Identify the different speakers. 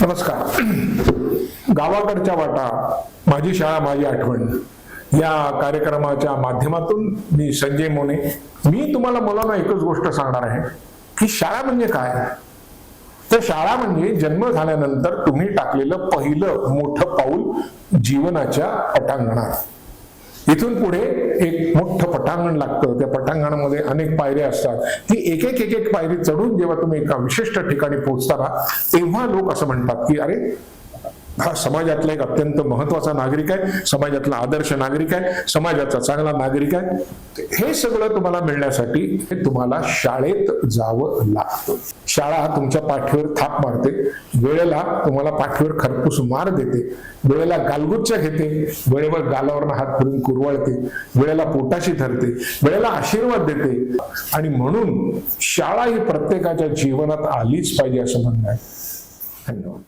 Speaker 1: नमस्कार. गावाकडच्या वाटा माझी शाळा माझी आठवण. या कार्यक्रमाच्या माध्यमातून मी संजय मोने. मी तुम्हाला मुलांना एकच गोष्ट सांगणार आहे की शाळा म्हणजे काय? तर शाळा म्हणजे जन्म झाल्यानंतर तुम्ही टाकलेलं पहिलं मोठं पाऊल जीवनाच्या पटांगणात इथून पुढे एक मोठं पटांगण लागतं. त्या पटांगणामध्ये अनेक पायऱ्या असतात. ती एक एक एक एक पायरी चढून जेव्हा तुम्ही एका विशिष्ट ठिकाणी पोहोचता तेव्हा लोक असं म्हणतात की अरे हा समाजातला एक अत्यंत महत्त्वाचा नागरिक आहे समाजातला आदर्श नागरिक आहे समाजाचा चांगला नागरिक आहे. हे सगळं तुम्हाला मिळण्यासाठी तुम्हाला शाळेत जावं लागतं. शाळा तुमच्या पाठीवर थाप मारते वेळेला तुम्हाला पाठीवर खरपूस मार देते वेळेला गालगुच्छ घेते वेळेवर गालावर हात फिरून कुरवळते वेळेला पोटाशी धरते वेळेला आशीर्वाद देते. आणि म्हणून शाळा ही प्रत्येकाच्या जीवनात आलीच पाहिजे असं म्हणणं आहे. धन्यवाद.